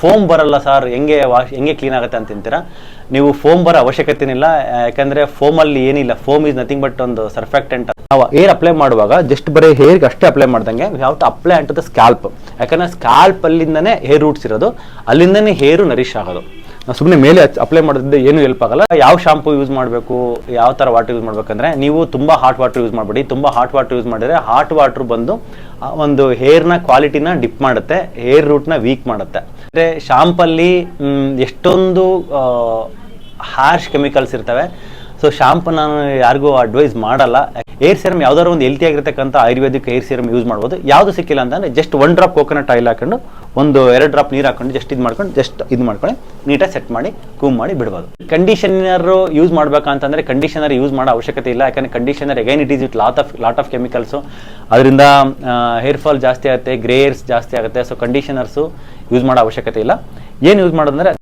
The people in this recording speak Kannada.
ಫೋಮ್ ಬರಲ್ಲ ಸರ್ ಹೆಂಗೆ ವಾಶ್ ಹೆಂಗೆ ಕ್ಲೀನ್ ಆಗುತ್ತೆ ಅಂತ ಅಂತೀರಾ ನೀವು ಫೋಮ್ ಬರೋ ಅವಶ್ಯಕತೆನಿಲ್ಲ. ಯಾಕಂದ್ರೆ ಫೋಮಲ್ಲಿ ಏನಿಲ್ಲ. ಫೋಮ್ ಈಸ್ ನಥಿಂಗ್ ಬಟ್ ಒಂದು ಸರ್ಫೆಕ್ಟೆಂಟ್ ನಾವು ಏರ್ ಅಪ್ಲೈ ಮಾಡುವಾಗ ಜಸ್ಟ್ ಬರೀ ಹೇರ್ಗೆ ಅಷ್ಟೇ ಅಪ್ಲೈ ಮಾಡ್ದಂಗೆ to apply onto the scalp ಯಾಕಂದ್ರೆ ಸ್ಕ್ಯಾಲ್ಪ್ ಅಲ್ಲಿಂದನೇ ಹೇರ್ ರೂಟ್ಸ್ ಇರೋದು. ಅಲ್ಲಿಂದನೇ ಹೇರು ನರಿಶ್ ಆಗೋದು. ಸುಮ್ಮನೆ ಮೇಲೆ ಅಪ್ಲೈ ಮಾಡೋದ್ರಿಂದ ಏನು ಹೆಲ್ಪ್ ಆಗಲ್ಲ. ಯಾವ ಶಾಂಪು ಯೂಸ್ ಮಾಡಬೇಕು, ಯಾವ ಥರ ವಾಟರ್ ಯೂಸ್ ಮಾಡಬೇಕಂದ್ರೆ, ನೀವು ತುಂಬ ಹಾಟ್ ವಾಟರ್ ಯೂಸ್ ಮಾಡಬೇಡಿ. ತುಂಬ ಹಾಟ್ ವಾಟರ್ ಯೂಸ್ ಮಾಡಿದ್ರೆ ಹಾಟ್ ವಾಟರ್ ಬಂದು ಒಂದು ಹೇರ್ನ ಕ್ವಾಲಿಟಿನ ಡಿಪ್ ಮಾಡುತ್ತೆ ಹೇರ್ ರೂಟ್ನ ವೀಕ್ ಮಾಡುತ್ತೆ. ಅಂದರೆ ಶಾಂಪಲ್ಲಿ ಎಷ್ಟೊಂದು ಹಾರ್ಶ್ ಕೆಮಿಕಲ್ಸ್ ಇರ್ತವೆ. ಸೊ ಶಾಂಪು ನಾನು ಯಾರಿಗೂ ಅಡ್ವೈಸ್ ಮಾಡಲ್ಲ. ಏರ್ ಸೀರಮ್ ಯಾವ್ದಾದ್ರು ಒಂದು ಹೆಲ್ತಿ ಆಗಿರ್ತಕ್ಕಂಥ ಆಯುರ್ವೇದಿಕ್ ಏರ್ ಸೀರಮ್ ಯೂಸ್ ಮಾಡ್ಬೋದು. ಯಾವುದು ಸಿಕ್ಕಿಲ್ಲ ಅಂತಂದ್ರೆ just one drop coconut oil ಹಾಕೊಂಡು, ಒಂದು ಎರಡು ಡ್ರಾಪ್ ನೀರು ಹಾಕೊಂಡು ಜಸ್ಟ್ ಇದು ಮಾಡ್ಕೊಂಡು ಜಸ್ಟ್ ಇದು ಮಾಡ್ಕೊಂಡು ನೀಟಾಗಿ ಸೆಟ್ ಮಾಡಿ ಕೂಮ್ ಮಾಡಿ ಬಿಡ್ಬೋದು. ಕಂಡೀಷನರ್ ಯೂಸ್ ಮಾಡ್ಬೇಕಂತಂದ್ರೆ ಕಂಡೀಷನರ್ ಯೂಸ್ ಮಾಡೋ ಅವಶ್ಯಕತೆ ಇಲ್ಲ. ಯಾಕಂದ್ರೆ conditioner again it is it lot of lot of chemicals ಅದರಿಂದ ಹೇರ್ ಫಾಲ್ ಜಾಸ್ತಿ ಆಗುತ್ತೆ ಗ್ರೇಯರ್ಸ್ ಜಾಸ್ತಿ ಆಗುತ್ತೆ. ಸೊ ಕಂಡೀಷನರ್ಸು ಯೂಸ್ ಮಾಡೋ ಅವಶ್ಯಕತೆ ಇಲ್ಲ. ಏನು ಯೂಸ್ ಮಾಡೋದಂದ್ರೆ